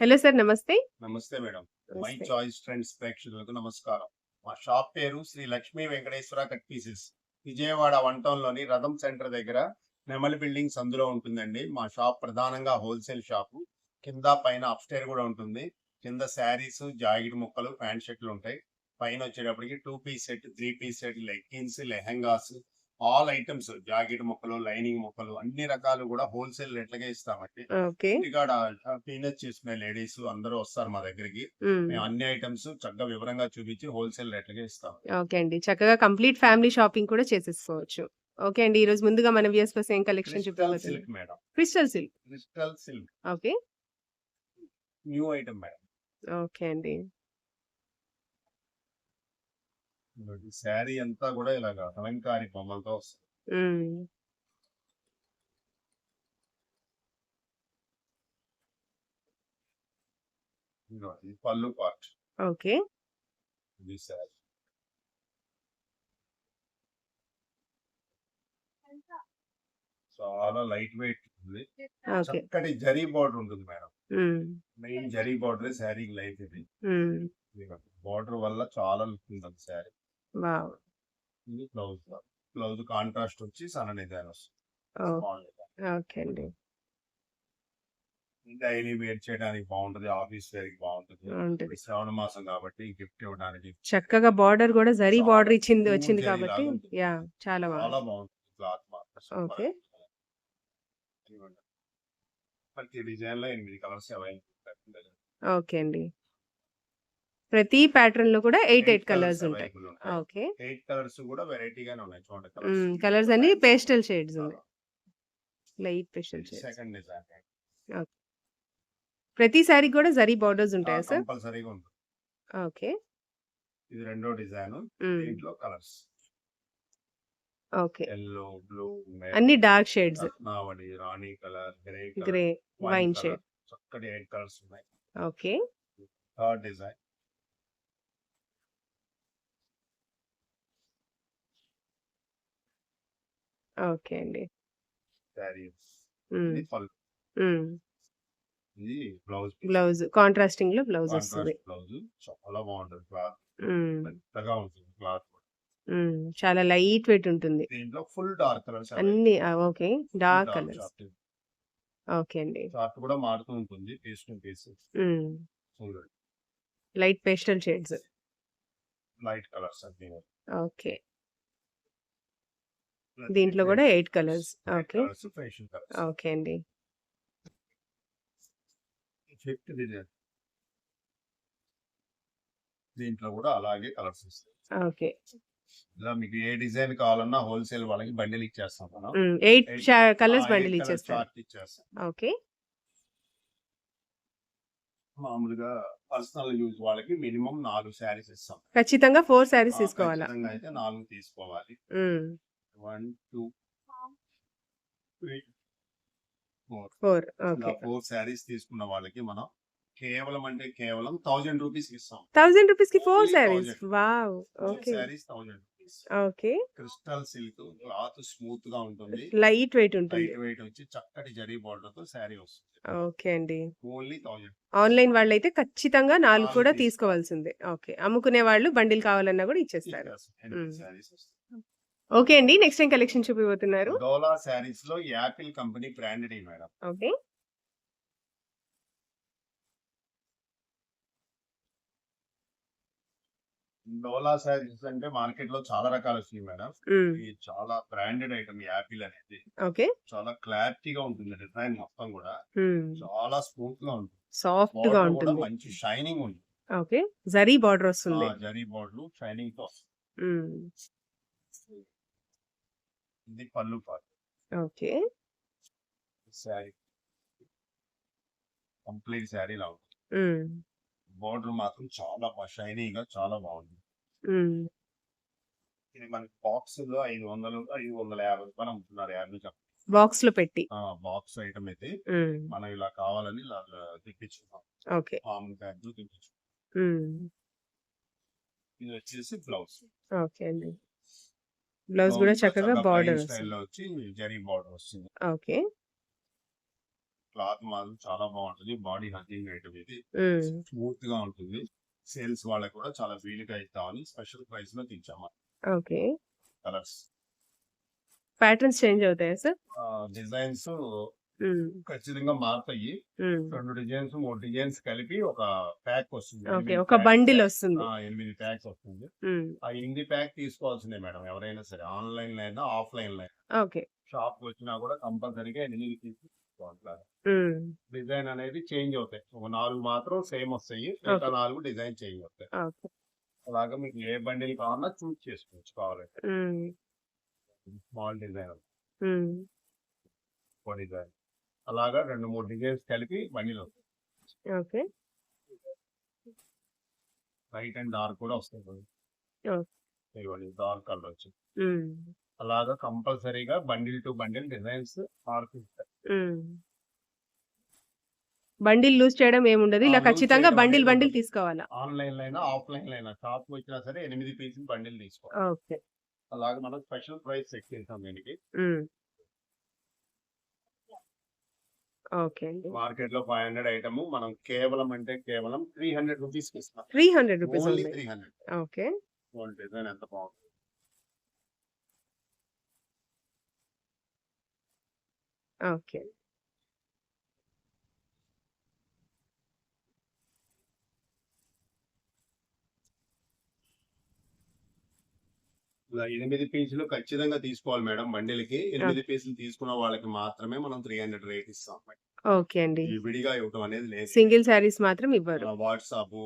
Hello sir నమస్తే. నమస్తే madam. My. Choice friends ప్రేక్షకులకు నమస్కారం. మా షాప్ పేరు Shri Lakshmi Venkateswara cut pieces. Vijayawada one టౌన్‌లోని రథం సెంటర్ దగ్గర నెమలి బిల్డింగ్స్ అందులో ఉంటుందండి. మా షాప్ ప్రధానంగా హోల్‌సేల్ షాపు. కింద పైన అప్‌స్టైర్ గూడా ఉంటుంది. కింద శారీస్, జాకెట్ ముక్కలు, ప్యాంట్ షర్ట్‌లు ఉంటాయి. పైన వచ్చేటప్పటికి 2 piece set, 3 piece set, leggings, lehengas all items jacket ముక్కలు, లైనింగ్ ముక్కలు అన్ని రకాలు గూడా హోల్‌సేల్ రేట్లకే ఇస్తామండి. ఆహ్, పీనట్స్ చేసుకునే లేడీస్ అందరూ వస్తారు మా దగ్గరికి. మేము అన్ని ఐటెమ్స్ చక్కగా వివరంగా చూపించి హోల్‌సేల్ రేట్లకే ఇస్తాం. ఓకే అండి. చక్కగా కంప్లీట్ ఫ్యామిలీ షాపింగ్ కూడా చేసేసుకోవచ్చు. ఓకే అండి. ఈరోజు ముందుగా మన వ్యూయర్స్ కోసం ఏం collection crystal చూపించబోతున్నారు? Silk madam. Crystal silk. Crystal silk okay. New item madam. Okay అండి. ఇదిగోండి శారీ అంతా గూడా ఇలాగా కలంకారీ బొమ్మలతో వస్తుంది. ఇది పళ్ళు పార్ట్. ఓకే. ఇది శారీ. చాలా లైట్ వెయిట్ ఉంది. చక్కటి జరీ బోర్డర్ ఉంటుంది మేడం. మెయిన్ జరీ బోర్డరే శారీకి లైట్ ఇది. బోర్డర్ వల్ల చాలా లుక్ ఉంటుంది శారీ. బ్లౌజ్. బ్లౌజ్ కాంట్రాస్ట్ వచ్చి సన్న డిజైన్ వస్తుంది. డిజైన్. ఓకే అండి. డైలీ వేర్ చేయడానికి బాగుంటది. ఆఫీస్ వేర్‌కి బాగుంటది. ఉంటది. ఇప్పుడు శ్రావణ మాసం కాబట్టి గిఫ్ట్ ఇవ్వడానికి చక్కగా బార్డర్ గూడా జరీ బార్డర్ ఇచ్చింది వచ్చింది కాబట్టి. యాహ్! చాలా బాగుంది. బాగుంటుంది. Cloth okay. ప్రతి డిజైన్‌లో 8 కలర్స్ అవైలబుల్ ఓకే అండి. ప్రతి ప్యాటర్న్‌లో కూడా 8, 8 8 కలర్స్ ఉంటాయి. ఓకే. 8 కలర్స్ కూడా వెరైటీగానే ఉన్నాయి. చూడండి కలర్స్. కలర్స్ అన్ని పేస్టల్ షేడ్స్! ఉన్నాయి. Light pastel shades. Second design. Okay. ప్రతి కూడా జరీ బార్డర్స్! ఉంటాయా సార్? కంపల్సరీగా ఉంటుంది. ఓకే. ఇది రెండో డిజైన్. హ్మ్. దీంట్లో కలర్స్. ఓకే. యెల్లో, బ్లూ, అన్ని డార్క్ షేడ్స్. రత్నావళి, రాణి colour, grey grey, wine shade. చక్కటి 8 కలర్స్ ఉన్నాయి. ఓకే. Third design. ఓకే అండి. శారీస్. ఇది పళ్ళు. హ్మ్. ఇది బ్లౌజ్. బ్లౌజ్ కాంట్రాస్టింగ్‌లో బ్లౌజ్ వస్తది. కాంట్రాస్ట్ బ్లౌజ్ చాలా బాగుంటది క్లాత్. హ్మ్. మెత్తగా ఉంటుంది క్లాత్. చాలా లైట్ వెయిట్ ఉంటుంది. దీంట్లో ఫుల్ డార్క్ కలర్స్. అన్ని! Okay. Dark colours. Chart. Okay అండి. చార్ట్ కూడా మారుతూ ఉంటుంది. Piece to piece. Light pastel shades. Light colours అన్నీ. ఓకే. దీంట్లో కూడా 8 కలర్స్. 8 ఓకే. ఓకే అండి. దీంట్లో కూడా అలాగే కలర్స్ వస్తాయి. ఓకే. ఇలా మీకు ఏ డిజైన్ కావాలన్నా హోల్‌సేల్ వాళ్ళకి బండిల్ ఇచ్చేస్తాం మనం. హ్మ్. 8 ఎయిట్! కలర్స్ 8 బండిల్ ఇచ్చేస్తాం. ఓకే. మామూలుగా పర్సనల్ యూజ్ వాళ్ళకి మినిమమ్ 4 శారీస్ ఇస్తాం. ఖచ్చితంగా 4 ఆ! సారీస్ తీసుకోవాలా? అయితే 4 తీసుకోవాలి. హ్మ్. 1, 2, 3, 4 4 ఇలా ఓకే. 4 శారీస్ తీసుకున్న వాళ్ళకి మనం కేవలం అంటే కేవలం 1000 రూపీస్‌కి ఇస్తాం. 1000 రూపీస్‌కి 4 only saris. 1000. Wow! 4 okay. Saris 1000 rupees. Okay. Crystal silk cloth స్మూత్‌గా ఉంటుంది. లైట్ వెయిట్ ఉంటుంది. లైట్ వెయిట్ వచ్చి చక్కటి జరీ బోర్డర్‌తో శారీ వస్తుంది. ఓకే అండి. ఓన్లీ 1000. ఆన్‌లైన్ వాళ్ళైతే ఖచ్చితంగా 4 4 కూడా తీసుకోవాలి. తీసుకోవాల్సిందే. ఓకే. అమ్ముకునే వాళ్ళు బండిల్ కావాలన్నా కూడా ఇచ్చేస్తారు. ఇచ్చేస్తాం. 8 హ్మ్. శారీస్ వస్తాయి. ఓకే అండి. నెక్స్ట్ ఏం కలెక్షన్ చూపిబోతున్నారు? డోలా శారీస్‌లో Apple company branded madam. Okay. Dola saris అంటే మార్కెట్‌లో చాలా రకాలు వచ్చినాయి మేడం. ఇది చాలా బ్రాండెడ్ ఐటెమ్ యాపిల్ అనేది. ఓకే. చాలా క్లారిటీగా ఉంటుంది డిజైన్ మొత్తం కూడా. చాలా స్మూత్‌గా ఉంటుంది. సాఫ్ట్‌గా బోర్డర్ కూడా ఉంటుంది. మంచి షైనింగ్ ఉంది. ఓకే. జరీ బార్డర్! వస్తుంది. జరీ బోర్డర్‌లు షైనింగ్‌తో వస్తుంది. ఇది పళ్ళు part. Okay. Sari. Complete sari ఇలా ఉంటుంది. బోర్డర్ మాత్రం చాలా షైనీగా చాలా బాగుంది. ఇది మనకి బాక్స్‌లో 500, 550 రూపాయలు అమ్ముతున్నారు యాపిల్ కంపెనీ. బాక్స్‌లో పెట్టి. బాక్స్ ఐటెమ్ అయితే. మనం ఇలా కావాలని ఇలా తెప్పించుకున్నాం. ఓకే. మామూలు బ్యాగ్‌లో తెప్పించుకున్నాం. హ్మ్. ఇది వచ్చేసి బ్లౌజ్. ఓకే అండి. బ్లౌజ్ కూడా చక్కగా బార్డర్. స్టైల్‌లో వచ్చి జరీ బార్డర్ వస్తుంది. ఓకే. క్లాత్ మాత్రం చాలా బాగుంటది బాడీ హగ్గింగ్ ఐటమ్ ఇది. స్మూత్గా ఉంటుంది సేల్స్ వాళ్ళకి కూడా చాలా వీలుగా ఇస్తామని స్పెషల్ ప్రైస్లో తెచ్చాము ఓకే. కలర్స్ ప్యాటర్న్స్ చేంజ్ అవుతాయా సార్? డిజైన్స్. ఖచ్చితంగా మారుతాయి. రెండు డిజైన్స్ మూడు డిజైన్స్ కలిపి ఒక ప్యాక్ వస్తుంది ఒక బండిల్ వస్తుంది. ఆ, ఎనిమిది ప్యాక్స్ వస్తుంది. ఆ ఎనిమిది ప్యాక్ తీసుకోవాల్సిందే మేడం ఎవరైనా సరే ఆన్లైన్లో అయినా ఆఫ్లైన్లో అయినా ఓకే. షాప్ వచ్చినా కూడా కంపల్సరీగా ఎనిమిది తీసుకోవాలి. డిజైన్ అనేది చేంజ్ అవుతాయి ఒక నాలుగు మాత్రం సేమ్ వస్తాయి మిగతా. నాలుగు డిజైన్ చేంజ్ అవుతాయి. అలాగా మీకు ఏ బండిల్ కావాలన్నా చూస్ చేసుకోవచ్చు కావాలంటే. స్మాల్ డిజైన్ డిజైన్ అలాగా రెండు మూడు డిజైన్స్ కలిపి వస్తాయి ఓకే. లైట్ అండ్ డార్క్ కూడా. ఇవ్వండి డార్క్ కలర్ వచ్చి. అలాగా కంపల్సరీగా bundle to bundle designs. Bundle loose చేయడం ఏముండదు. ఇలా ఖచ్చితంగా బండిల్ బండిల్. తీసుకోవాలా? ఆన్లైన్లో అయినా ఆఫ్లైన్లో అయినా షాప్ వచ్చినా సరే ఎనిమిది పీసులు బండిల్ తీసుకోవాలి. అలాగే మనం స్పెషల్ ప్రైస్ సెట్ చేసాం దీనికి ఓకే అండి. మార్కెట్లో ఫైవ్ హండ్రెడ్ ఐటమ్ మనం కేవలం అంటే కేవలం త్రీ హండ్రెడ్ రూపీస్ ఇస్తాం 300 రూపీస్ ఓన్లీ ఉంది. Three hundred okay. డిజైన్ ఎంత బాగుంది ఓకే. ఎనిమిది పీసులు ఖచ్చితంగా తీసుకోవాలి మేడం బండిలకి ఎనిమిది పీసులు తీసుకున్న వాళ్ళకి మాత్రమే మనం త్రీ హండ్రెడ్ రేట్ ఇస్తాం ఓకే అండి. విడిగా ఇవ్వడం అనేది లేదు సింగిల్ శారీస్ మాత్రం ఇవ్వరు. వాట్సాప్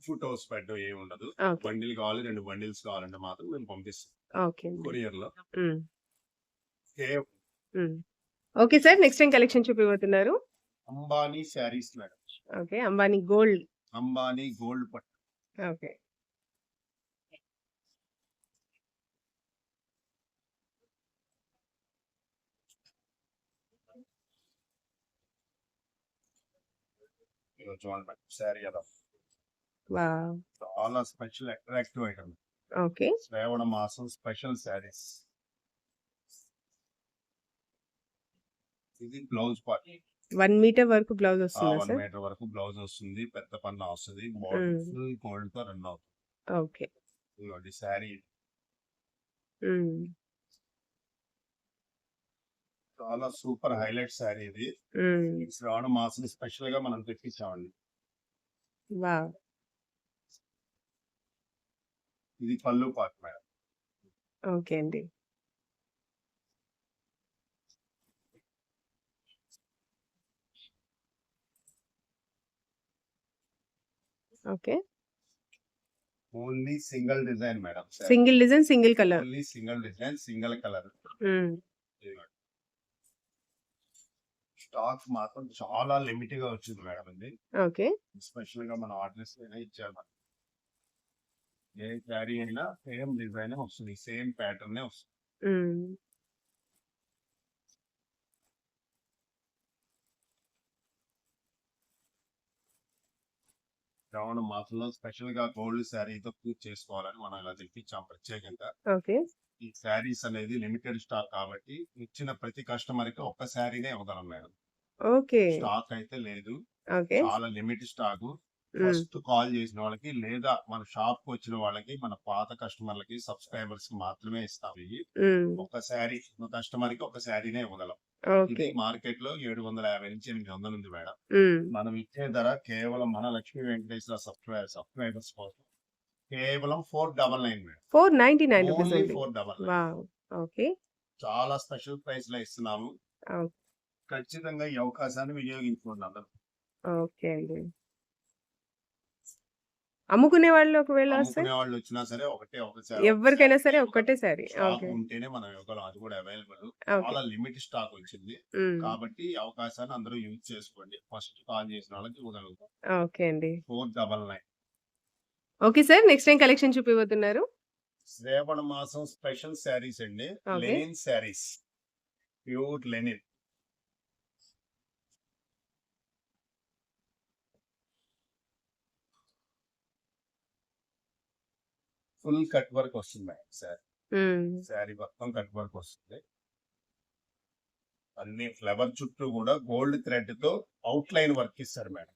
ఫోటోస్ పెట్టడం ఏమి ఉండదు. బండిల్ కావాలి రెండు బండిల్స్ కావాలంటే మాత్రం మేము పంపిస్తాం. కొరియర్లో. Okay sir. నెక్స్ట్ ఏం collection చూపివ్వబోతున్నారు? Ambani saris madam okay. Ambani gold. Ambani gold పట్టు ఓకే. ఇదిగో చూడండి మేడం శారీ వావ్! చాలా special attractive item okay. Shravana మాసం స్పెషల్ శారీస్ ఇది బ్లౌజ్ పార్ట్ 1 మీటర్ వరకు బ్లౌజ్ వస్తుందా వన్? మీటర్ వరకు బ్లౌజ్ వస్తుంది పెద్ద పన్న వస్తుంది ఫుల్ గోల్డ్తో రన్ అవుతుంది ఓకే. ఇదిగోండి శారీ. చాలా సూపర్ హైలైట్ శారీ ఇది శ్రావణ మాసం స్పెషల్గా మనం తెప్పించామండి! ఇది పళ్ళు పార్ట్ మేడం ఓకే అండి. Okay. Only single design madam single design, single colour. Only single design single colour. Stock మాత్రం చాలా లిమిట్గా వచ్చింది మేడం ఇది ఓకే. స్పెషల్గా మన ఆర్డర్స్ అయినా ఇచ్చారు. ఏ శారీ అయినా సేమ్ డిజైన్ వస్తుంది సేమ్ ప్యాటర్న్ వస్తుంది. శ్రావణ మాసంలో స్పెషల్గా గోల్డ్ శారీతో పూజ చేసుకోవాలని మనం ఇలా తెప్పించాం ప్రత్యేకంగా ఓకే. ఈ శారీస్ అనేది లిమిటెడ్ స్టాక్ కాబట్టి ఇచ్చిన ప్రతి కస్టమర్కి ఒక్క శారీనే ఇవ్వగలం మేడం ఓకే. స్టాక్ అయితే లేదు ఓకే. చాలా లిమిట్ స్టాక్. ఫస్ట్ కాల్ చేసిన వాళ్ళకి లేదా మన షాప్కి వచ్చిన వాళ్ళకి మన పాత కస్టమర్లకి సబ్స్క్రైబర్స్కి మాత్రమే ఇస్తాం ఇవి. ఒక శారీ కస్టమర్కి ఒక శారీనే ఇవ్వగలం ఇది. మార్కెట్లో ఏడు వందల యాభై నుంచి ఎనిమిది వందలు ఉంది మేడం. మనం ఇచ్చే ధర కేవలం మన లక్ష్మీ వెంకటేశ్వర సబ్స్క్రైబర్ సబ్స్క్రైబర్స్ కోసం కేవలం four double nine madam 499 rupees only ఉంది. Four double nine. చాలా స్పెషల్ ప్రైస్లో ఇస్తున్నాము. ఖచ్చితంగా ఈ అవకాశాన్ని వినియోగించుకోండి అందరూ ఓకే అండి. అమ్ముకునే వాళ్ళు ఒకవేళ వస్తే? అమ్ముకునే వాళ్ళు వచ్చినా సరే ఒకటే ఒక శారీ ఎవరికైనా సరే ఒక్కటే శారీ. స్టాక్. ఉంటేనే మనం ఇవ్వగలం అది కూడా అవైలబుల్. చాలా లిమిట్ స్టాక్ వచ్చింది. కాబట్టి ఈ అవకాశాన్ని అందరూ యూజ్ చేసుకోండి ఫస్ట్ కాల్ చేసిన వాళ్ళకి ఇవ్వగలుగుతాం ఓకే అండి. Four double nine okay sir. Next ఏం కలెక్షన్ చూపివ్వబోతున్నారు? శ్రావణ మాసం స్పెషల్ శారీస్ అండి. Linen saris pure linen full cut work వస్తుంది మేడం శారీ. శారీ మొత్తం కట్ వర్క్ వస్తుంది అన్ని ఫ్లవర్ చుట్టూ కూడా గోల్డ్ థ్రెడ్తో అవుట్ లైన్ వర్క్ ఇస్తారు మేడం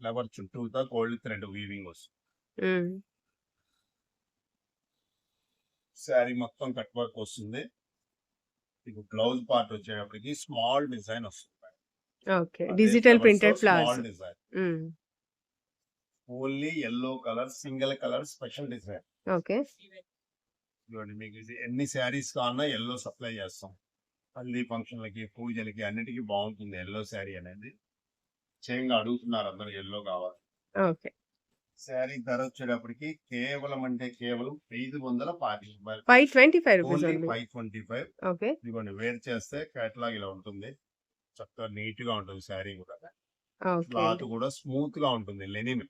ఫ్లవర్ చుట్టూతో గోల్డ్ థ్రెడ్ వీవింగ్ వస్తుంది. శారీ మొత్తం కట్ వర్క్ వస్తుంది మీకు బ్లౌజ్ పార్ట్ వచ్చేటప్పటికి స్మాల్ డిజైన్ వస్తుంది. Digital printed small flowers. Design. Only yellow colour single colour special design okay. ఇదిగోండి మీకు ఎన్ని శారీస్ కావాలన్నా ఎల్లో సప్లై చేస్తాం హల్దీ ఫంక్షన్లకి పూజలకి అన్నిటికీ బాగుంటుంది ఎల్లో శారీ అనేది చేయంగా అడుగుతున్నారు అందరూ ఎల్లో కావాలి ఓకే. శారీ ధర వచ్చేటప్పటికి కేవలం అంటే కేవలం ఐదు వందల పాతి రూపాయలు 525 rupees only only. Five twenty five okay. ఇదిగోండి వేర్ చేస్తే కేటలాగ్ ఇలా ఉంటుంది చక్కగా నీట్గా ఉంటుంది శారీ కూడా క్లాత్. కూడా స్మూత్గా ఉంటుంది లెనిన్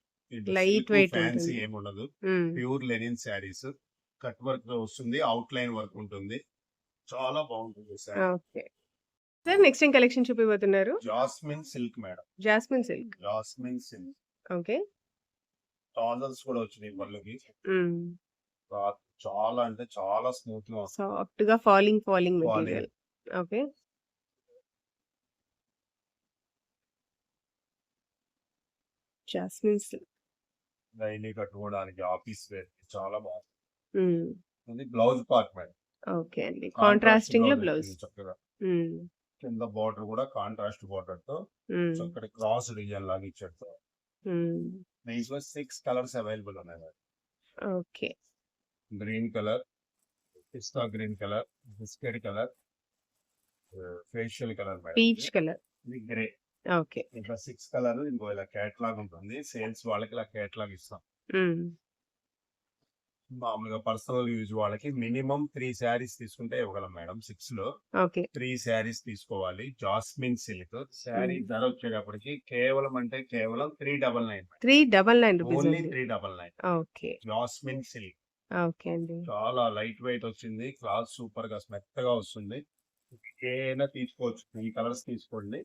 Light weight ఫ్యాన్సీ. ఏమి ఉండదు. Pure linen saris cut work వస్తుంది అవుట్ లైన్ వర్క్ ఉంటుంది చాలా బాగుంటుంది ఓకే. సార్ నెక్స్ట్ ఏం collection చూపిపోతున్నారు? Jasmine silk madam jasmine silk. Jasmine silk okay. Tassels కూడా వచ్చినాయి. క్లాత్ చాలా అంటే చాలా స్మూత్గా వస్తుంది సాఫ్ట్‌గా falling falling. Material. Okay. Jasmine silk. Daily కట్టుకోవడానికి ఆఫీస్ వేర్ చాలా బాగుంది బ్లౌజ్ పార్ట్ మేడం ఓకే అండి. కాంట్రాస్టింగ్లో బ్లౌజ్. చక్కగా. కింద బార్డర్ కూడా కాంట్రాస్ట్ బార్డర్తో. చక్కటి క్రాస్ డిజైన్ లాగా ఇచ్చాడు. దీంట్లో సిక్స్ కలర్స్ అవైలబుల్ ఉన్నాయి ఓకే. గ్రీన్ కలర్ పిస్తా green colour biscuit colour facial colour madam peach colour. ఇది గ్రే ఓకే. ఇంకా సిక్స్ కలర్ ఇంకో ఇలా కేటలాగ్ ఉంటుంది సేల్స్ వాళ్ళకి ఇలా కేటలాగ్ ఇస్తాం. మామూలుగా పర్సనల్ యూజ్ వాళ్ళకి మినిమం త్రీ శారీస్ తీసుకుంటే ఇవ్వగలం మేడం సిక్స్లో ఓకే. త్రీ శారీస్ తీసుకోవాలి జాస్మిన్ సిల్క్ శారీ. ధర వచ్చేటప్పటికి కేవలం అంటే కేవలం three double nine 399 rupees only only. Three double nine okay. Jasmine silk okay అండి. చాలా లైట్ వెయిట్ వచ్చింది క్లాత్ సూపర్గా మెత్తగా వస్తుంది ఏదైనా తీసుకోవచ్చు త్రీ కలర్స్ తీసుకోండి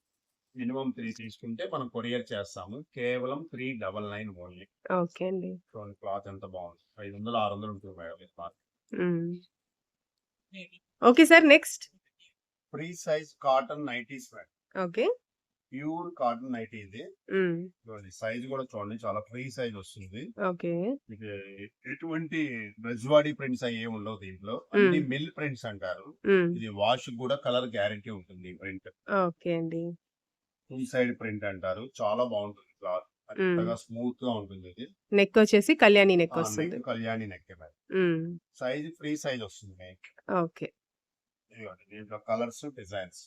మినిమం త్రీ తీసుకుంటే మనం కొరియర్ చేస్తాము కేవలం three double nine only okay అండి. చూడండి క్లాత్ ఎంత బాగుంది ఐదు వందలు ఆరు వందలు ఉంటుంది madam. Okay sir next. Free size cotton nighties madam okay. Pure cotton nighty ఇది. చూడండి సైజ్ కూడా చూడండి చాలా ఫ్రీ సైజ్ వస్తుంది ఓకే. మీకు ఎటువంటి రజ్వాడి ప్రింట్స్ అవి ఏమి ఉండవు దీంట్లో అన్ని. మిల్ ప్రింట్స్ అంటారు. ఇది వాష్ కూడా కలర్ గ్యారంటీ ఉంటుంది ప్రింట్ ఓకే అండి. ఫుల్ సైడ్ ప్రింట్ అంటారు. చాలా బాగుంటుంది క్లాత్. స్మూత్గా ఉంటుంది ఇది. నెక్ వచ్చేసి కళ్యాణి నెక్ వస్తుంది. Neck Kalyani neck. Size free size వస్తుంది మీకు ఓకే. దీంట్లో కలర్స్ డిజైన్స్.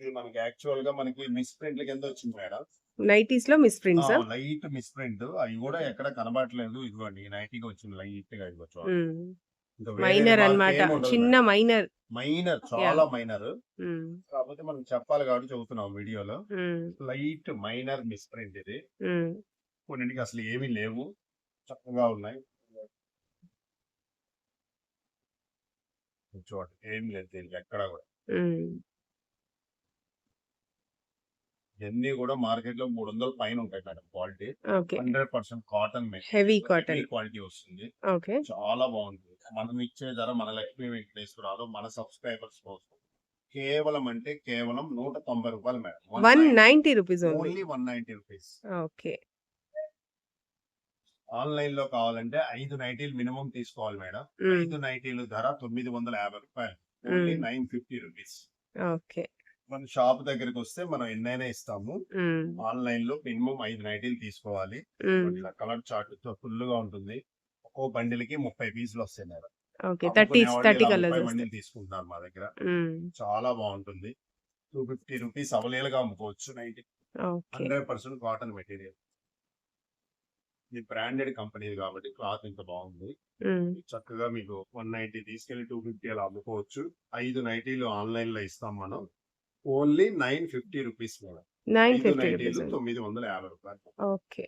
ఇది మనకి యాక్చువల్గా మనకి మిస్ ప్రింట్ల కింద వచ్చింది మేడం? నైటీస్లో మిస్ ప్రింట్సా? Light misprint. అవి కూడా ఎక్కడ కనబడట్లేదు. ఇదిగోండి ఈ నైటీకి వచ్చింది లైట్గా ఇదిగో మైనర్ అన్నమాట. చిన్న. మైనర్. మైనర్ చాలా మైనర్. మనం చెప్పాలి కాబట్టి చెబుతున్నాం వీడియోలో. లైట్ మైనర్ మిస్ ప్రింట్ ఇది. కొన్నింటికి అసలు ఏమీ లేవు చక్కగా ఉన్నాయి చూడండి ఏం లేదు దీనికి ఎక్కడ కూడా. ఇవన్నీ కూడా మార్కెట్లో మూడు వందల పైన ఉంటాయి madam quality. Hundred percent cotton heavy cotton. Quality వస్తుంది. చాలా బాగుంటుంది మనం ఇచ్చే ధర మన లక్ష్మీ వెంకటేశ్వరరావు మన సబ్స్క్రైబర్స్ కోసం కేవలం అంటే కేవలం నూట తొంభై రూపాయలు madam 190 rupees only. One ninety rupees okay. ఆన్లైన్లో కావాలంటే ఐదు నైటీలు మినిమం తీసుకోవాలి మేడం. ఐదు నైటీలు ధర తొమ్మిది వందల యాభై రూపాయలు only. Nine fifty rupees okay. మన షాప్ దగ్గరికి వస్తే మనం ఎన్నైనా ఇస్తాము. ఆన్లైన్లో మినిమం ఐదు నైటీలు తీసుకోవాలి. ఇట్లా కలర్ చార్ట్తో ఫుల్గా ఉంటుంది ఒక్కో బండిల్కి ముప్పై పీసులు వస్తాయి మేడం ఓకే. 30 అమ్ముకునే వాళ్ళు 30 ఇలా కలర్స్ ముప్పై వస్తాయి. బండిలు తీసుకుంటున్నారు మా దగ్గర. చాలా బాగుంటుంది టూ ఫిఫ్టీ రూపీస్ అవలేలుగా అమ్ముకోవచ్చు night okay. Hundred percent cotton material ఇది బ్రాండెడ్ కంపెనీ కాబట్టి క్లాత్ ఇంత బాగుంది. చక్కగా మీకు వన్ నైన్టీ తీసుకెళ్ళి టూ ఫిఫ్టీ అలా అమ్ముకోవచ్చు ఐదు నైటీలు ఆన్లైన్లో ఇస్తాం మనం only nine fifty rupees madam ఐదు 950 రూపీస్ నైటీలు ఓన్లీ. తొమ్మిది వందల యాభై రూపాయలు ఓకే.